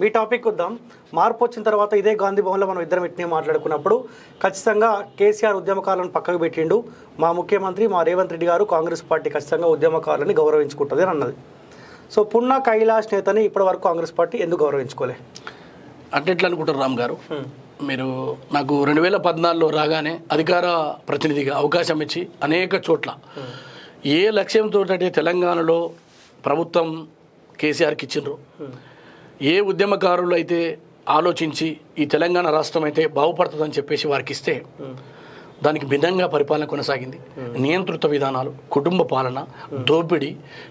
మీ topic వద్దాం. మార్పు వచ్చిన తర్వాత ఇదే గాంధీ భవన్లో మనం ఇద్దరం ఇట్నే మాట్లాడుకున్నప్పుడు ఖచ్చితంగా కేసీఆర్ ఉద్యమకారులను పక్కకు పెట్టిండు. మా ముఖ్యమంత్రి మా రేవంత్ రెడ్డి గారు కాంగ్రెస్ పార్టీ ఖచ్చితంగా ఉద్యమకారులని గౌరవించుకుంటుంది అని అన్నది. సో పున్నా కైలాష్ నేతని ఇప్పటి వరకు కాంగ్రెస్ పార్టీ ఎందుకు గౌరవించుకోలే? అంటే ఎట్లా అనుకుంటారు రామ్ గారు? మీరు నాకు రెండు వేల పద్నాలుగులో రాగానే అధికార ప్రతినిధిగా అవకాశం ఇచ్చి అనేక చోట్ల ఏ లక్ష్యంతో తెలంగాణలో ప్రభుత్వం కేసీఆర్కి ఇచ్చిండ్రు ఏ ఉద్యమకారులు అయితే ఆలోచించి ఈ తెలంగాణ రాష్ట్రం అయితే బాగుపడుతుందని చెప్పేసి వారికి ఇస్తే దానికి భిన్నంగా పరిపాలన కొనసాగింది. నియంత్రిత విధానాలు కుటుంబ పాలన దోపిడీ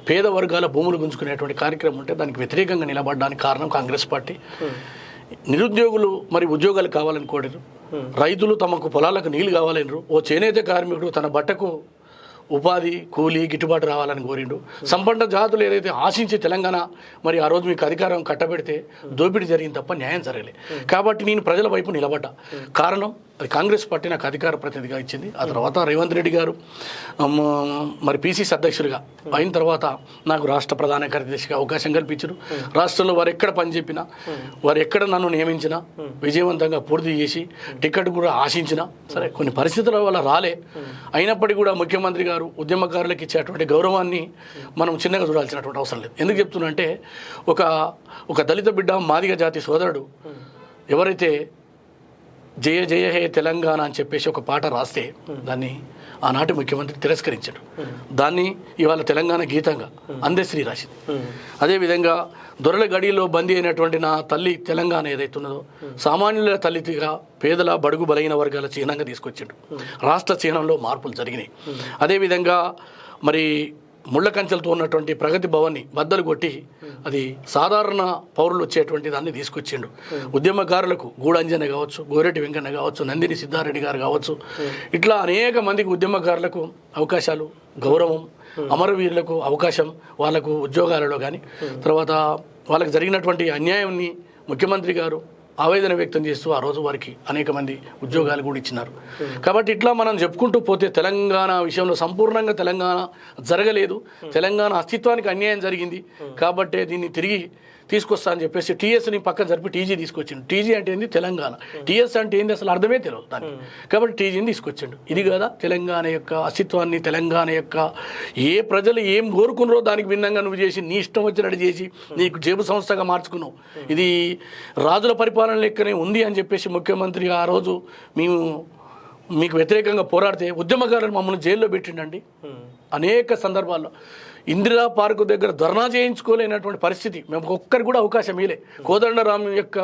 పేద వర్గాల భూములు గుంజుకునేటువంటి కార్యక్రమం ఉంటే దానికి వ్యతిరేకంగా నిలబడడానికి కారణం కాంగ్రెస్ పార్టీ. నిరుద్యోగులు మరి ఉద్యోగాలు కావాలని కోరారు. రైతులు తమకు పొలాలకు నీళ్ళు కావాలని ఓ చేనేత కార్మికుడు తన బట్టకు ఉపాధి కూలీ గిట్టుబాటు రావాలని కోరిండు. సంపన్న జాతులు ఏదైతే ఆశించి తెలంగాణ మరి ఆ రోజు మీకు అధికారం కట్టబెడితే దోపిడీ జరిగింది తప్ప న్యాయం జరగలే. కాబట్టి నేను ప్రజల వైపు నిలబడ్డా. కారణం అది కాంగ్రెస్ పార్టీ నాకు అధికార ప్రతినిధిగా ఇచ్చింది. ఆ తర్వాత రేవంత్ రెడ్డి గారు మరి పీసీసీ అధ్యక్షుడిగా అయిన తర్వాత నాకు రాష్ట్ర ప్రధాన కార్యదర్శిగా అవకాశం కల్పించారు. రాష్ట్రంలో వారు ఎక్కడ పని చెప్పినా వారు ఎక్కడ నన్ను నియమించినా విజయవంతంగా పూర్తి చేసి టికెట్ కూడా ఆశించిన సరే కొన్ని పరిస్థితుల వల్ల రాలే. అయినప్పటికీ కూడా ముఖ్యమంత్రి గారు ఉద్యమకారులకు ఇచ్చేటువంటి గౌరవాన్ని మనం చిన్నగా చూడాల్సినటువంటి అవసరం లేదు. ఎందుకు చెప్తున్నా అంటే ఒక ఒక దళిత బిడ్డ మాదిగ జాతి సోదరుడు ఎవరైతే జయ జయ హే తెలంగాణ అని చెప్పేసి ఒక పాట రాస్తే దాన్ని ఆనాటి ముఖ్యమంత్రి తిరస్కరించాడు. దాన్ని ఇవాళ తెలంగాణ గీతంగా అందశ్రీ రాసింది. అదేవిధంగా దొరల గడిలో బందీ అయినటువంటి నా తల్లి తెలంగాణ ఏదైతున్నదో సామాన్యుల తల్లిగా పేదల బడుగు బలైన వర్గాల చిహ్నంగా తీసుకొచ్చాడు. రాష్ట్ర చిహ్నంలో మార్పులు జరిగినాయి. అదేవిధంగా మరి ముళ్ళ కంచెలతో ఉన్నటువంటి ప్రగతి భవన్ని బద్దలు కొట్టి అది సాధారణ పౌరులు వచ్చేటువంటి దాన్ని తీసుకొచ్చిండు. ఉద్యమకారులకు గూడంజన కావచ్చు గోరెటి వెంకన్న కావచ్చు నందిని సిద్ధారెడ్డి గారు కావచ్చు. ఇట్లా అనేక మందికి ఉద్యమకారులకు అవకాశాలు గౌరవం అమరవీరులకు అవకాశం వాళ్ళకు ఉద్యోగాలలో కానీ తర్వాత వాళ్ళకి జరిగినటువంటి అన్యాయాన్ని ముఖ్యమంత్రి గారు ఆవేదన వ్యక్తం చేస్తూ ఆ రోజు వారికి అనేక మంది ఉద్యోగాలు కూడా ఇచ్చినారు. కాబట్టి ఇట్లా మనం చెప్పుకుంటూ పోతే తెలంగాణ విషయంలో సంపూర్ణంగా తెలంగాణ జరగలేదు. తెలంగాణ అస్తిత్వానికి అన్యాయం జరిగింది. కాబట్టి దీన్ని తిరిగి తీసుకొస్తా అని చెప్పేసి టీఎస్ని పక్కన జరిపి టీజీ తీసుకొచ్చిండు. టీజీ అంటే ఏంది? తెలంగాణ. టీఎస్ అంటే ఏంది? అసలు అర్థమే తెలియదు దానికి. కాబట్టి టీజీని తీసుకొచ్చిండు. ఇది కదా తెలంగాణ యొక్క అస్తిత్వాన్ని తెలంగాణ యొక్క ఏ ప్రజలు ఏం కోరుకున్నారో దానికి భిన్నంగా నువ్వు చేసి నీ ఇష్టం వచ్చినట్టు చేసి నీకు జేబు సంస్థగా మార్చుకున్నావు. ఇది రాజుల పరిపాలన లెక్కనే ఉంది అని చెప్పేసి ముఖ్యమంత్రి ఆ రోజు మేము మీకు వ్యతిరేకంగా పోరాడితే ఉద్యమకారులు మమ్మల్ని జైల్లో పెట్టిండండి. అనేక సందర్భాల్లో. ఇందిరా పార్కు దగ్గర ధర్నా చేయించుకోలేనటువంటి పరిస్థితి. మేము ఒక్కరికి కూడా అవకాశం ఇలే కోదండరామ్ యొక్క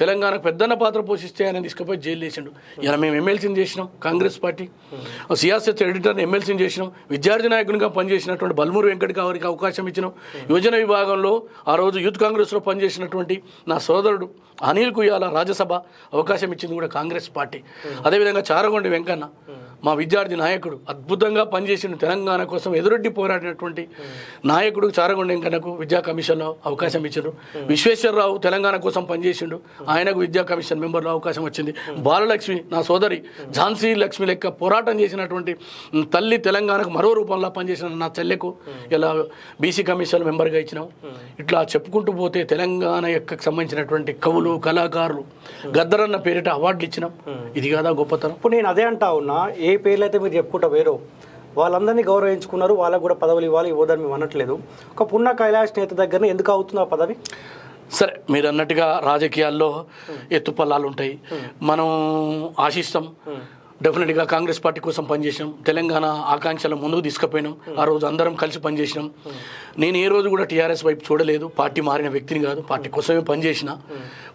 తెలంగాణకు పెద్దన్న పాత్ర పోషిస్తే ఆయన తీసుకుపోయి జైలు చేసిండు ఇలా మేము ఎమ్మెల్సీని చేసినాం కాంగ్రెస్ పార్టీ. సియాసత్ ఎడిటర్ని ఎమ్మెల్సీని చేసినాం. విద్యార్థి నాయకునిగా పనిచేసినటువంటి బల్మూరు వెంకట గారికి అవకాశం ఇచ్చినాం. యువజన విభాగంలో ఆ రోజు యూత్ కాంగ్రెస్లో పనిచేసినటువంటి నా సోదరుడు అనిల్ కుయాల రాజ్యసభ అవకాశం ఇచ్చింది కూడా కాంగ్రెస్ పార్టీ. అదేవిధంగా చారగొండి వెంకన్న. మా విద్యార్థి నాయకుడు అద్భుతంగా పనిచేసిన తెలంగాణ కోసం ఎదురొడ్డి పోరాడినటువంటి నాయకుడు చారగొండ వెంకన్నకు విద్యా కమిషన్లో అవకాశం ఇచ్చారు విశ్వేశ్వరరావు తెలంగాణ కోసం పనిచేసిండు. ఆయనకు విద్యా కమిషన్ మెంబర్లో అవకాశం వచ్చింది. బాలలక్ష్మి నా సోదరి ఝాన్సీ లక్ష్మి లెక్క పోరాటం చేసినటువంటి తల్లి తెలంగాణకు మరో రూపంలో పనిచేసిన నా చెల్లెకు ఇలా బీసీ కమిషన్ మెంబర్గా ఇచ్చినాం. ఇట్లా చెప్పుకుంటూ పోతే తెలంగాణ యొక్క సంబంధించినటువంటి కవులు కళాకారులు గద్దరన్న పేరిట అవార్డులు ఇచ్చినాం. ఇది కాదా గొప్పతనం? ఇప్పుడు నేను అదే అంటా ఉన్నా ఏ పేర్లు అయితే మీరు చెప్పుకుంటా వేరో వాళ్ళందరినీ గౌరవించుకున్నారు వాళ్ళకు కూడా పదవులు ఇవ్వాలి ఇవ్వదని మేము అనట్లేదు. ఒక పున్న కైలాష్ నేత దగ్గర ఎందుకు అవుతుంది ఆ పదవి? సరే మీరు అన్నట్టుగా రాజకీయాల్లో ఎత్తుపల్లాలు ఉంటాయి. మనం ఆశిస్తాం. డెఫినెట్గా కాంగ్రెస్ పార్టీ కోసం పనిచేసినాం. తెలంగాణ ఆకాంక్షలు ముందుకు తీసుకుపోయినాం. ఆ రోజు అందరం కలిసి పనిచేసినాం. నేను ఏ రోజు కూడా టీఆర్ఎస్ వైపు చూడలేదు. పార్టీ మారిన వ్యక్తిని కాదు. పార్టీ కోసమే పనిచేసిన.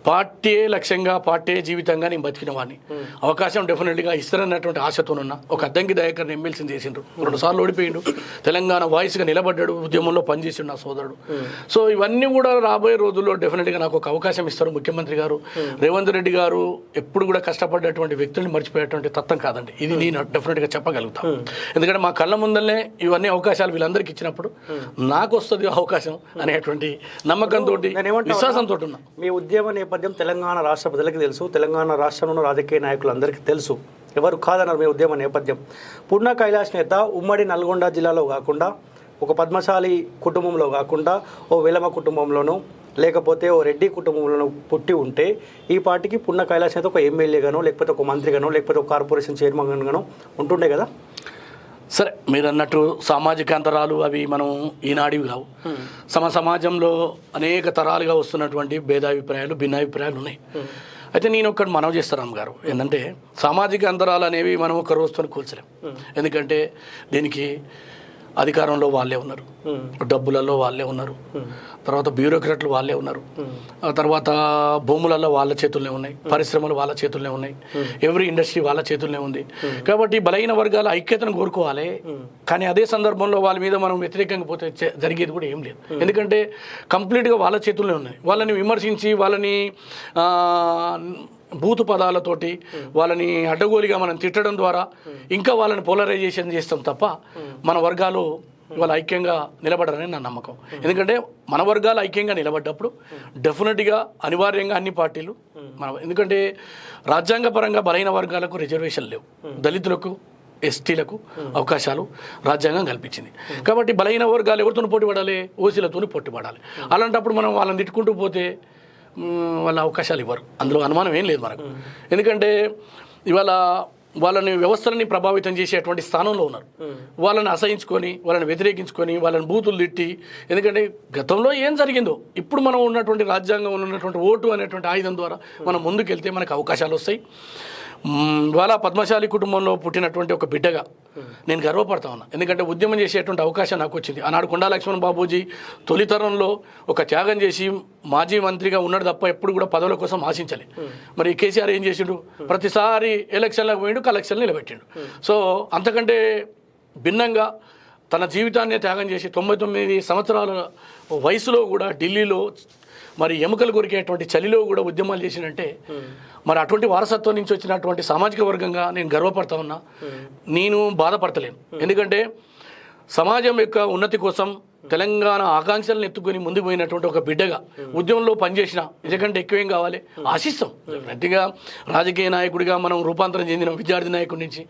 పార్టీ లక్ష్యంగా పార్టీ జీవితంగా నేను బతికిన వాడిని. అవకాశం డెఫినెట్గా ఇస్తారన్నటువంటి ఆశతోనున్నా ఒక అద్దంకి దయాకర్ని ఎమ్మెల్సీని చేసిండ్రు. రెండుసార్లు ఓడిపోయిండు. తెలంగాణ వాయిస్గా నిలబడ్డాడు. ఉద్యమంలో పనిచేసిండు నా సోదరుడు. సో ఇవన్నీ కూడా రాబోయే రోజుల్లో డెఫినెట్గా నాకు ఒక అవకాశం ఇస్తారు ముఖ్యమంత్రి గారు. రేవంత్ రెడ్డి గారు ఎప్పుడు కూడా కష్టపడ్డటువంటి వ్యక్తుల్ని మర్చిపోయేటువంటి తత్వం కాదండి. ఇది నేను డెఫినెట్గా చెప్పగలుగుతాను ఎందుకంటే మా కళ్ళ ముందరనే ఇవన్నీ అవకాశాలు వీళ్ళందరికీ ఇచ్చినప్పుడు నాకు వస్తుంది అవకాశం అనేటువంటి నమ్మకంతో విశ్వాసంతో ఉన్నా. మీ ఉద్యమ నేపథ్యం తెలంగాణ రాష్ట్ర ప్రజలకు తెలుసు తెలంగాణ రాష్ట్రంలో ఉన్న రాజకీయ నాయకులందరికీ తెలుసు. ఎవరు కాదన్నారు మీ ఉద్యమ నేపథ్యం. పున్న కైలాష్ నేత ఉమ్మడి నల్గొండ జిల్లాలో కాకుండా ఒక పద్మశాలి కుటుంబంలో కాకుండా ఓ వెలమ కుటుంబంలోనూ లేకపోతే ఓ రెడ్డి కుటుంబంలో పుట్టి ఉంటే ఈ పార్టీకి పున్న కైలాస్ అయితే ఒక ఎమ్మెల్యేగానో లేకపోతే ఒక మంత్రిగానో లేకపోతే ఒక కార్పొరేషన్ చైర్మన్ గానో ఉంటుండే కదా? సరే మీరు అన్నట్టు సామాజిక అంతరాలు అవి మనం ఈనాడివి కావు. సమ సమాజంలో అనేక తరాలుగా వస్తున్నటువంటి భేదాభిప్రాయాలు భిన్నాభిప్రాయాలు ఉన్నాయి. అయితే నేను ఒక్కటి మనవి చేస్తాను గారు. ఏంటంటే సామాజిక అంతరాలు అనేవి మనం ఒక రోజుతో కూల్చలేం. ఎందుకంటే దీనికి అధికారంలో వాళ్ళే ఉన్నారు. డబ్బులలో వాళ్ళే ఉన్నారు. తర్వాత బ్యూరోక్రాట్లు వాళ్ళే ఉన్నారు. ఆ తర్వాత భూములలో వాళ్ళ చేతుల్లోనే ఉన్నాయి. పరిశ్రమలు వాళ్ళ చేతుల్లోనే ఉన్నాయి. ఎవ్రీ ఇండస్ట్రీ వాళ్ళ చేతుల్లోనే ఉంది. కాబట్టి బలహీన వర్గాల ఐక్యతను కోరుకోవాలి. కానీ అదే సందర్భంలో వాళ్ళ మీద మనం వ్యతిరేకంగా పోతే జరిగేది కూడా ఏం లేదు. ఎందుకంటే కంప్లీట్గా వాళ్ళ చేతుల్లోనే ఉన్నాయి. వాళ్ళని విమర్శించి వాళ్ళని బూతు పదాలతోటి వాళ్ళని అడ్డగోలిగా మనం తిట్టడం ద్వారా ఇంకా వాళ్ళని పోలరైజేషన్ చేస్తాం తప్ప మన వర్గాలు ఇవాళ ఐక్యంగా నిలబడరని నా నమ్మకం. ఎందుకంటే మన వర్గాలు ఐక్యంగా నిలబడ్డప్పుడు డెఫినెట్గా అనివార్యంగా అన్ని పార్టీలు మన ఎందుకంటే రాజ్యాంగపరంగా బలైన వర్గాలకు రిజర్వేషన్ లేవు. దళితులకు ఎస్టీలకు అవకాశాలు రాజ్యాంగం కల్పించింది. కాబట్టి బలహీన వర్గాలు ఎవరితో పోటీ పడాలి? ఓసీలతో పోటీ పడాలి. అలాంటప్పుడు మనం వాళ్ళని తిట్టుకుంటూ పోతే వాళ్ళ అవకాశాలు ఇవ్వరు. అందులో అనుమానం ఏం లేదు మనకు. ఎందుకంటే ఇవాళ వాళ్ళని వ్యవస్థలని ప్రభావితం చేసేటువంటి స్థానంలో ఉన్నారు. వాళ్ళని అసహించుకొని వాళ్ళని వ్యతిరేకించుకొని వాళ్ళని బూతులు తిట్టి ఎందుకంటే గతంలో ఏం జరిగిందో ఇప్పుడు మనం ఉన్నటువంటి రాజ్యాంగంలో ఉన్నటువంటి ఓటు అనేటువంటి ఆయుధం ద్వారా మనం ముందుకెళ్తే మనకు అవకాశాలు వస్తాయి. ఇవాళ పద్మశాలి కుటుంబంలో పుట్టినటువంటి ఒక బిడ్డగా నేను గర్వపడతా ఉన్నా. ఎందుకంటే ఉద్యమం చేసేటువంటి అవకాశం నాకు వచ్చింది. ఆనాడు కొండా లక్ష్మణ్ బాబూజీ తొలితరంలో ఒక త్యాగం చేసి మాజీ మంత్రిగా ఉన్నాడు తప్ప ఎప్పుడు కూడా పదవుల కోసం ఆశించలే. మరి కేసీఆర్ ఏం చేసిండు? ప్రతిసారి ఎలక్షన్లకు పోయిండు కలెక్షన్లు నిలబెట్టిండు. సో అంతకంటే భిన్నంగా తన జీవితాన్ని త్యాగం చేసి తొంభై తొమ్మిది సంవత్సరాల వయసులో కూడా ఢిల్లీలో మరి ఎముకలు కొరికేటువంటి చలిలో కూడా ఉద్యమాలు చేసినంటే మరి అటువంటి వారసత్వం నుంచి వచ్చినటువంటి సామాజిక వర్గంగా నేను గర్వపడతా ఉన్నా. నేను బాధపడతలేను. ఎందుకంటే సమాజం యొక్క ఉన్నతి కోసం తెలంగాణ ఆకాంక్షలను ఎత్తుకొని ముందుకు పోయినటువంటి ఒక బిడ్డగా ఉద్యమంలో పనిచేసిన ఎందుకంటే ఎక్కువేం కావాలి? ఆశిస్తాం. గట్టిగా రాజకీయ నాయకుడిగా మనం రూపాంతరం చెందిన విద్యార్థి నాయకుడి నుంచి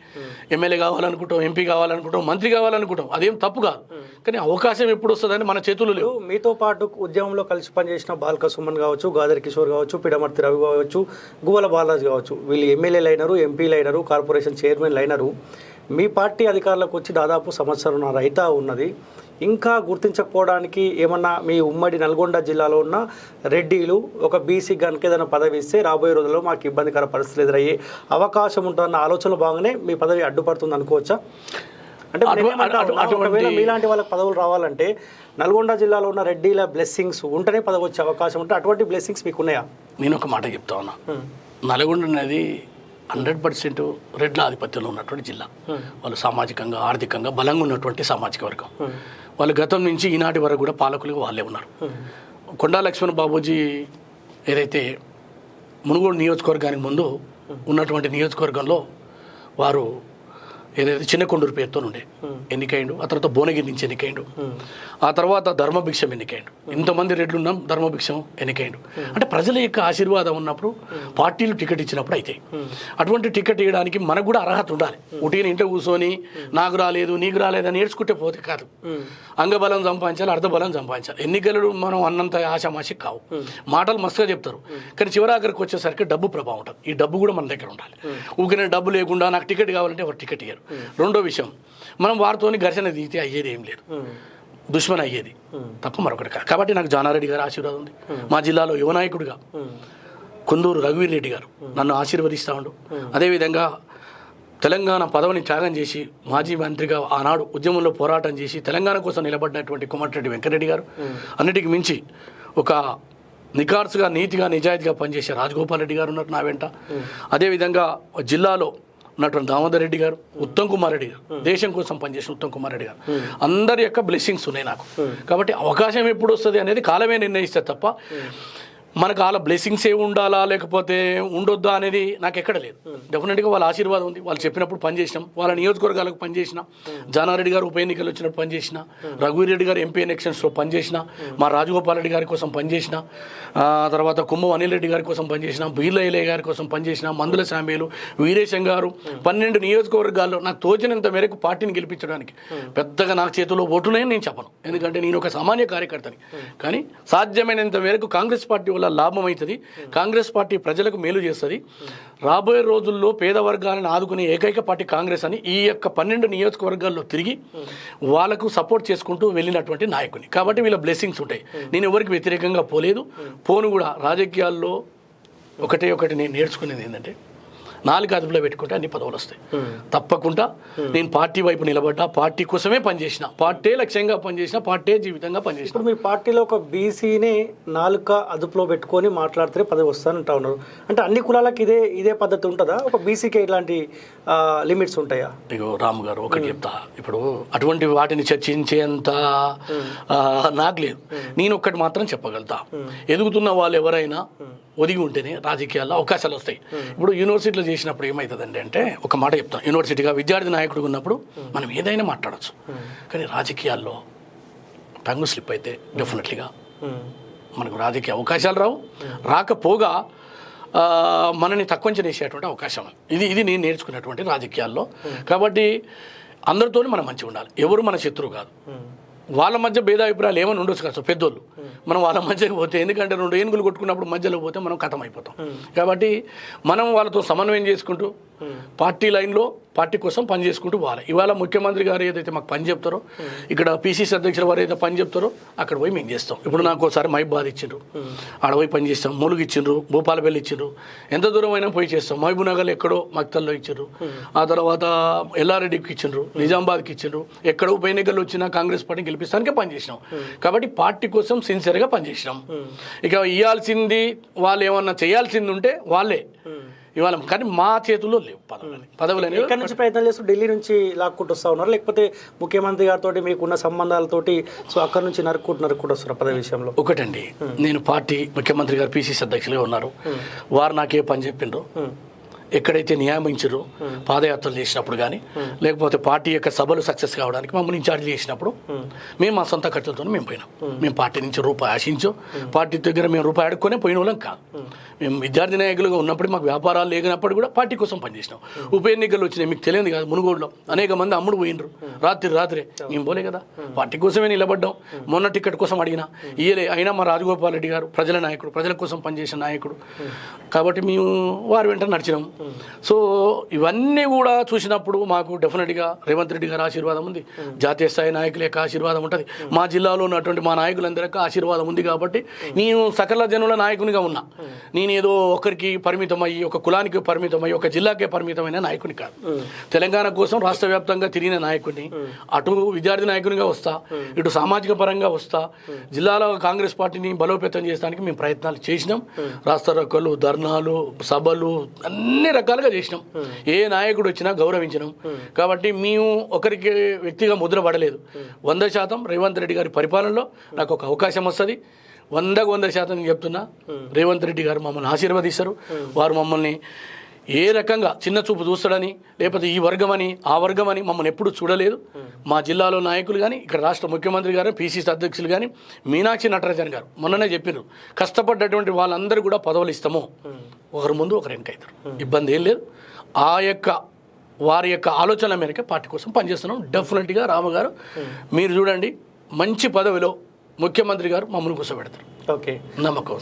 ఎమ్మెల్యే కావాలనుకుంటాం ఎంపీ కావాలనుకుంటాం మంత్రి కావాలనుకుంటాం. అదేం తప్పు కాదు. కానీ అవకాశం ఎప్పుడు వస్తుందని మన చేతులు లేవు. మీతో పాటు ఉద్యమంలో కలిసి పనిచేసిన బాల్క సుమన్ కావచ్చు గాదర్ కిషోర్ కావచ్చు పిడమర్తి రవి కావచ్చు గువల బాలాజీ కావచ్చు. వీళ్ళు ఎమ్మెల్యేలు అయినారు ఎంపీలు అయినారు కార్పొరేషన్ చైర్మన్లు అయినారు. మీ పార్టీ అధికారులకు వచ్చి దాదాపు సంవత్సరం రైతా ఉన్నది. ఇంకా గుర్తించకపోవడానికి ఏమన్నా మీ ఉమ్మడి నల్గొండ జిల్లాలో ఉన్న రెడ్డిలు ఒక బీసీ గనుక ఏదైనా పదవి ఇస్తే రాబోయే రోజుల్లో మాకు ఇబ్బందికర పరిస్థితులు ఎదురయ్యే అవకాశం ఉంటుందన్న ఆలోచన బాగానే మీ పదవి అడ్డుపడుతుంది అనుకోవచ్చా? అంటే ఒకవేళ మీలాంటి వాళ్ళకి పదవులు రావాలంటే నల్గొండ జిల్లాలో ఉన్న రెడ్డిల బ్లెస్సింగ్స్ ఉంటేనే పదవి వచ్చే అవకాశం ఉంటే అటువంటి బ్లెస్సింగ్స్ మీకు ఉన్నాయా? నేను ఒక మాట చెప్తా ఉన్నా. నల్గొండ అనేది హండ్రెడ్ పర్సెంట్ రెడ్ల ఆధిపత్యంలో ఉన్నటువంటి జిల్లా. వాళ్ళు సామాజికంగా ఆర్థికంగా బలంగా ఉన్నటువంటి సామాజిక వర్గం. వాళ్ళు గతం నుంచి ఈనాటి వరకు కూడా పాలకులుగా వాళ్ళే ఉన్నారు. కొండా లక్ష్మణ్ బాబూజీ ఏదైతే మునుగోడు నియోజకవర్గానికి ముందు ఉన్నటువంటి నియోజకవర్గంలో వారు ఏదైతే చిన్న కొండూరు పేరుతో ఉండే. ఎన్నికైండు. ఆ తర్వాత భువనగిరి నుంచి ఎన్నికైండు. ఆ తర్వాత ధర్మభిక్షం ఎన్నికైండు. ఇంతమంది రెడ్లు ఉన్నాం ధర్మభిక్షం ఎన్నికైండు. అంటే ప్రజల యొక్క ఆశీర్వాదం ఉన్నప్పుడు పార్టీలు టికెట్ ఇచ్చినప్పుడు అయితే అటువంటి టికెట్ ఇవ్వడానికి మనకు కూడా అర్హత ఉండాలి. ఉటిని ఇంట్లో కూర్చొని నాకు రాలేదు నీకు రాలేదని ఏడ్చుకుంటే పోతే కాదు. అంగబలం సంపాదించాలి అర్ధబలం సంపాదించాలి. ఎన్నికలు మనం అన్నంత ఆశామాషి కావు. మాటలు మస్తుగా చెప్తారు. కానీ చివరాఖరికి వచ్చేసరికి డబ్బు ప్రభావం ఉంటుంది. ఈ డబ్బు కూడా మన దగ్గర ఉండాలి. ఊరికే డబ్బు లేకుండా నాకు టికెట్ కావాలంటే ఎవరు టికెట్ ఇయ్యరు? రెండో విషయం మనం వారితోని ఘర్షణ దిగితే అయ్యేది ఏం లేదు. దుష్మన్ అయ్యేది. తప్ప మరొకటి కాదు. కాబట్టి నాకు జానారెడ్డి గారి ఆశీర్వాదం ఉంది. మా జిల్లాలో యువనాయకుడిగా కుందూరు రఘువీర్ రెడ్డి గారు నన్ను ఆశీర్వదిస్తూ ఉండు. అదేవిధంగా తెలంగాణ పదవిని త్యాగం చేసి మాజీ మంత్రిగా ఆనాడు ఉద్యమంలో పోరాటం చేసి తెలంగాణ కోసం నిలబడినటువంటి కోమటిరెడ్డి వెంకటరెడ్డి గారు అన్నిటికి మించి ఒక నికార్సుగా నీతిగా నిజాయితీగా పనిచేసే రాజగోపాల్ రెడ్డి గారు ఉన్నారు నా వెంట. అదేవిధంగా జిల్లాలో ఉన్నటువంటి దామోదర్ రెడ్డి గారు ఉత్తమ్ కుమార్ రెడ్డి గారు దేశం కోసం పనిచేసిన ఉత్తమ్ కుమార్ రెడ్డి గారు. అందరి యొక్క బ్లెస్సింగ్స్ ఉన్నాయి నాకు. కాబట్టి అవకాశం ఎప్పుడు వస్తుంది అనేది కాలమే నిర్ణయిస్తే తప్ప మనకు వాళ్ళ బ్లెస్సింగ్స్ ఏ ఉండాలా లేకపోతే ఉండొద్దా అనేది నాకు ఎక్కడ లేదు. డెఫినెట్గా వాళ్ళ ఆశీర్వాదం ఉంది. వాళ్ళు చెప్పినప్పుడు పనిచేసినాం వాళ్ళ నియోజకవర్గాలకు పనిచేసిన జానారెడ్డి గారు ఉప ఎన్నికలు వచ్చినప్పుడు పనిచేసిన రఘువీరెడ్డి గారు ఎంపీ ఎలక్షన్స్లో పనిచేసిన మా రాజగోపాల్ రెడ్డి గారి కోసం పనిచేసిన తర్వాత కుంభం అనిల్ రెడ్డి గారి కోసం పనిచేసిన బీర్లయ్య గారి కోసం పనిచేసిన మందుల శామ్యులు వీరేశం గారు పన్నెండు నియోజకవర్గాల్లో నాకు తోచినంత మేరకు పార్టీని గెలిపించడానికి పెద్దగా నాకు చేతిలో ఓటునే నేను చెప్పను. ఎందుకంటే నేను ఒక సామాన్య కార్యకర్తని. కానీ సాధ్యమైనంత మేరకు కాంగ్రెస్ పార్టీ వల్ల లాభం అవుతుంది కాంగ్రెస్ పార్టీ ప్రజలకు మేలు చేస్తుంది. రాబోయే రోజుల్లో పేద వర్గాలను ఆదుకునే ఏకైక పార్టీ కాంగ్రెస్ అని ఈ యొక్క పన్నెండు నియోజకవర్గాల్లో తిరిగి వాళ్ళకు సపోర్ట్ చేసుకుంటూ వెళ్ళినటువంటి నాయకుని. కాబట్టి వీళ్ళ బ్లెస్సింగ్స్ ఉంటాయి. నేను ఎవరికి వ్యతిరేకంగా పోలేదు. పోను కూడా రాజకీయాల్లో ఒకటే ఒకటి నేను నేర్చుకునేది ఏంటంటే నాలుగు అదుపులో పెట్టుకుంటే అన్ని పదవులు వస్తాయి. తప్పకుండా నేను పార్టీ వైపు నిలబడ్డా పార్టీ కోసమే పనిచేసిన పార్టీ లక్ష్యంగా పనిచేసిన పార్టీ జీవితంగా పనిచేసిన. ఇప్పుడు మీ పార్టీలో ఒక బీసీని నాలుక అదుపులో పెట్టుకొని మాట్లాడితే పదవి వస్తానంటా ఉన్నారు. అంటే అన్ని కులాలకు ఇదే ఇదే పద్ధతి ఉంటుందా? ఒక బీసీకి ఇలాంటి లిమిట్స్ ఉంటాయా? ఇగో రాము గారు ఒకటి చెప్తా. ఇప్పుడు అటువంటి వాటిని చర్చించేంత నాకు లేదు. నేను ఒక్కటి మాత్రం చెప్పగలుగుతా. ఎదుగుతున్న వాళ్ళు ఎవరైనా ఒదిగి ఉంటేనే రాజకీయాల్లో అవకాశాలు వస్తాయి. ఇప్పుడు యూనివర్సిటీలో చేసినప్పుడు ఏమవుతుందండి అంటే ఒక మాట చెప్తాం. యూనివర్సిటీగా విద్యార్థి నాయకుడు ఉన్నప్పుడు మనం ఏదైనా మాట్లాడచ్చు. కానీ రాజకీయాల్లో టంగు స్లిప్ అయితే డెఫినెట్లీగా మనకు రాజకీయ అవకాశాలు రావు. రాకపోగా మనని తక్కువ చేసేటువంటి అవకాశం ఇది ఇది నేను నేర్చుకున్నటువంటి రాజకీయాల్లో. కాబట్టి అందరితోనే మనం మంచిగా ఉండాలి. ఎవరు మన శత్రువు కాదు. వాళ్ళ మధ్య భేదాభిప్రాయాలు ఏమైనా ఉండొచ్చు కదా పెద్దోళ్ళు. మనం వాళ్ళ మధ్యకి పోతే ఎందుకంటే రెండు ఏనుగులు కొట్టుకున్నప్పుడు మధ్యలో పోతే మనం కథం అయిపోతాం కాబట్టి మనం వాళ్ళతో సమన్వయం చేసుకుంటూ పార్టీ లైన్లో పార్టీ కోసం పని చేసుకుంటూ పోవాలి. ఇవాళ ముఖ్యమంత్రి గారు ఏదైతే మాకు పని చెప్తారో ఇక్కడ పీసీసీ అధ్యక్షుల వారు ఏదైతే పని చెప్తారో అక్కడ పోయి మేము చేస్తాం. ఇప్పుడు నాకు ఒకసారి మైబాద్ ఇచ్చిండ్రు. ఆడ పోయి పని చేస్తాం. ములుగు ఇచ్చిండ్రు. భూపాలపల్లి ఇచ్చిండ్రు. ఎంత దూరం అయినా పోయి చేస్తాం. మహబూబ్ నగర్ ఎక్కడో మక్తల్లో ఇచ్చిండ్రు. ఆ తర్వాత ఎల్లారెడ్డికి ఇచ్చిండ్రు. నిజామాబాద్కి ఇచ్చిండ్రు. ఎక్కడ ఉప ఎన్నికలు వచ్చినా కాంగ్రెస్ పార్టీ గెలిపిస్తానికే పనిచేసినాం కాబట్టి పార్టీ కోసం సిన్సియర్గా పనిచేసినాం ఇక ఇవ్వాల్సింది వాళ్ళు ఏమన్నా చేయాల్సింది ఉంటే వాళ్ళే. ఇవాళ కానీ మా చేతుల్లో లేవు పదవులని పదవులు అనేవి ఎక్కడి నుంచి ప్రయత్నం చేస్తూ ఢిల్లీ నుంచి లాక్కుంటూ వస్తా ఉన్నారు? లేకపోతే ముఖ్యమంత్రి గారితో మీకున్న సంబంధాలతోటి సో అక్కడ నుంచి నరుక్కుంటూ నరుక్కుంటూ వస్తారు పదవి విషయంలో? ఒకటండి. నేను పార్టీ ముఖ్యమంత్రి గారు పిసిసి అధ్యక్షులుగా ఉన్నారు. వారు నాకే పని చెప్పిండ్రు. ఎక్కడైతే నియామించరు పాదయాత్రలు చేసినప్పుడు కానీ లేకపోతే పార్టీ యొక్క సభలు సక్సెస్ కావడానికి మమ్మల్ని ఇన్ఛార్జ్ చేసినప్పుడు మేము మా సొంత ఖర్చులతో మేము పోయినాం. మేము పార్టీ నుంచి రూపాయి ఆశించో పార్టీ దగ్గర మేము రూపాయి అడుక్కొనే పోయిన వాళ్ళం కాదు. మేము విద్యార్థి నాయకులుగా ఉన్నప్పుడు మాకు వ్యాపారాలు లేనప్పుడు కూడా పార్టీ కోసం పనిచేసినాం. ఉప ఎన్నికలు వచ్చినాయి మీకు తెలియదు కాదు మునుగోడులో అనేక మంది అమ్ముడు పోయినరు రాత్రి రాత్రి మేము పోలే కదా. పార్టీ కోసమే నిలబడ్డాం. మొన్న టికెట్ కోసం అడిగినా ఇయలే అయినా మా రాజగోపాల్ రెడ్డి గారు ప్రజల నాయకుడు ప్రజల కోసం పనిచేసిన నాయకుడు. కాబట్టి మేము వారి వెంట నడిచినాం. సో ఇవన్నీ కూడా చూసినప్పుడు మాకు డెఫినెట్గా రేవంత్ రెడ్డి గారి ఆశీర్వాదం ఉంది. జాతీయ స్థాయి నాయకుల యొక్క ఆశీర్వాదం ఉంటుంది. మా జిల్లాలో ఉన్నటువంటి మా నాయకులందరి యొక్క ఆశీర్వాదం ఉంది కాబట్టి నేను సకల జనుల నాయకునిగా ఉన్నా. నేను ఏదో ఒకరికి పరిమితం అయ్యి ఒక కులానికి పరిమితమయ్యి ఒక జిల్లాకే పరిమితమైన నాయకుని కాదు. తెలంగాణ కోసం రాష్ట్ర వ్యాప్తంగా తిరిగిన నాయకుడిని అటు విద్యార్థి నాయకునిగా వస్తా ఇటు సామాజిక పరంగా వస్తా జిల్లాలో కాంగ్రెస్ పార్టీని బలోపేతం చేయడానికి మేము ప్రయత్నాలు చేసినాం. రాష్ట్ర ధర్నాలు సభలు అన్ని రకాలుగా చేసినాం. ఏ నాయకుడు వచ్చినా గౌరవించినాం. కాబట్టి మేము ఒకరికి వ్యక్తిగా ముద్ర పడలేదు. వంద శాతం రేవంత్ రెడ్డి గారి పరిపాలనలో నాకు ఒక అవకాశం వస్తుంది. వందకు వంద శాతం నేను చెప్తున్నా రేవంత్ రెడ్డి గారు మమ్మల్ని ఆశీర్వదిస్తారు. వారు మమ్మల్ని ఏ రకంగా చిన్న చూపు చూస్తాడని లేకపోతే ఈ వర్గం అని ఆ వర్గం అని మమ్మల్ని ఎప్పుడు చూడలేదు. మా జిల్లాలో నాయకులు కానీ ఇక్కడ రాష్ట్ర ముఖ్యమంత్రి గారు పిసిసి అధ్యక్షులు కానీ మీనాక్షి నటరాజన్ గారు మొన్ననే చెప్పారు కష్టపడ్డటువంటి వాళ్ళందరూ కూడా పదవులు ఇస్తాము. ఒకరి ముందు ఒకరు వెనకైతారు. ఇబ్బంది ఏం లేదు. ఆ యొక్క వారి యొక్క ఆలోచన మేరకు పార్టీ కోసం పనిచేస్తున్నాం. డెఫినెట్గా రామగారు మీరు చూడండి మంచి పదవిలో ముఖ్యమంత్రి గారు మమ్మల్ని కూర్చోబెడతారు. ఓకే. నమ్మకం.